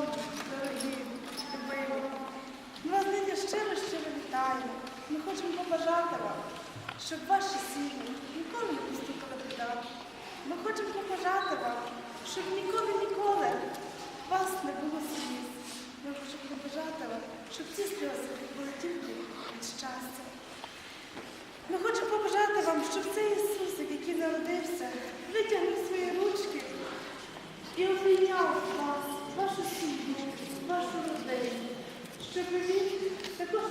Шановні, дорогі, любимі, ми вас нині щиро щиро вітаємо. Ми хочемо побажати вам, щоб ваші сім'ї ніколи не поступили біда. Ми хочемо побажати вам, щоб ніколи, ніколи вас не було сліз. Ми хочемо побажати вам, щоб ці сльози були тільки від щастя. Ми хочемо побажати вам, щоб цей Ісусик, який народився, витягнув свої ручки і обійняв вас, вашу сім'ю, вашу родину, щоб він також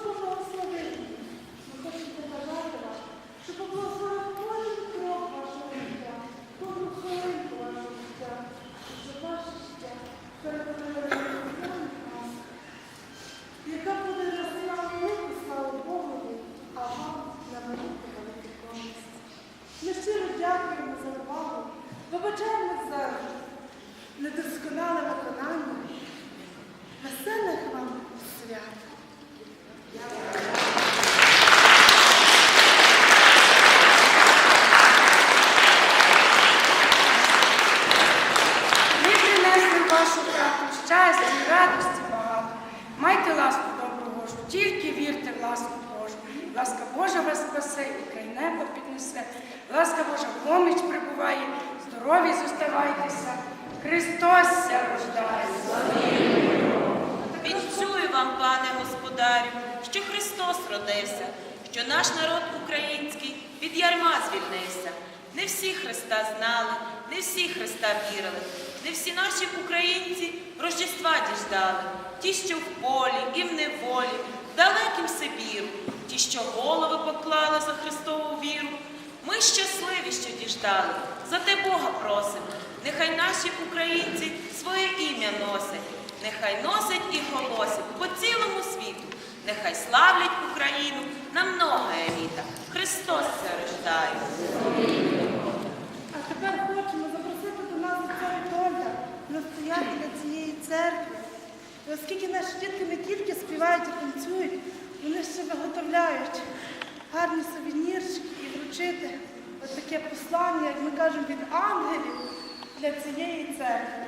Ласка спасе і край неба піднесе. Ласка Божа поміч прибуває, здорові зоставайтеся. Христос ся рождає. Відчую вам, пане господарю, що Христос родився, що наш народ український від ярма звільнився. Не всі Христа знали, не всі Христа вірили, не всі наші українці Рождества діждали, ті, що в полі і в неволі, в далекім Сибіру, ті, що голови поклали за Христову віру. Ми щасливі, що діждали, за те Бога просимо. Нехай наші українці своє ім'я носять, нехай носять і голосять по цілому світу, нехай славлять Україну на многое літа. Христос це рождає. А тепер хочемо запросити до нас отця Вітольда, настоятеля цієї церкви. Оскільки наші дітки не тільки співають і танцюють, вони ще виготовляють гарні сувенірчики і вручити от таке послання, як ми кажемо, від ангелів для цієї церкви.